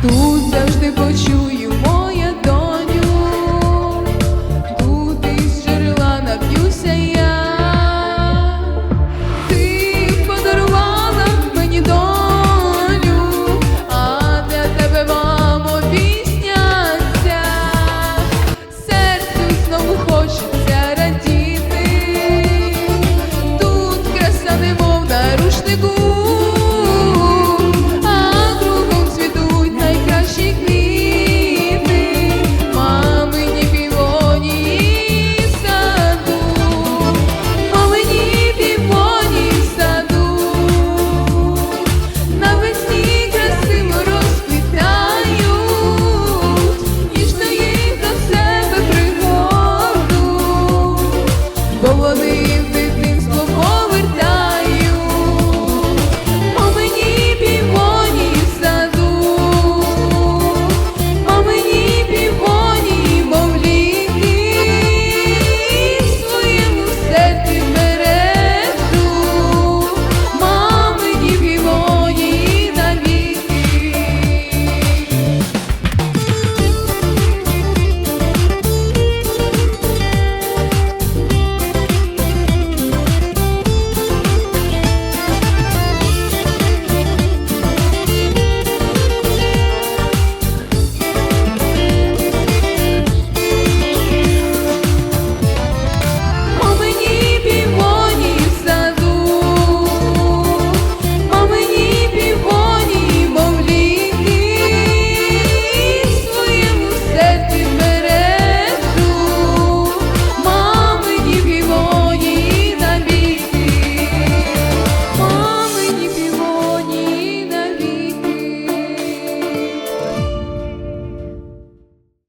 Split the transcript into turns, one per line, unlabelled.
Тут завжди почую моя доню, тут із джерела нап'юся я, ти подарувала мені долю, а для тебе мамо пісня ця. Серцю знову хочеться радіти, тут краса на рушнику.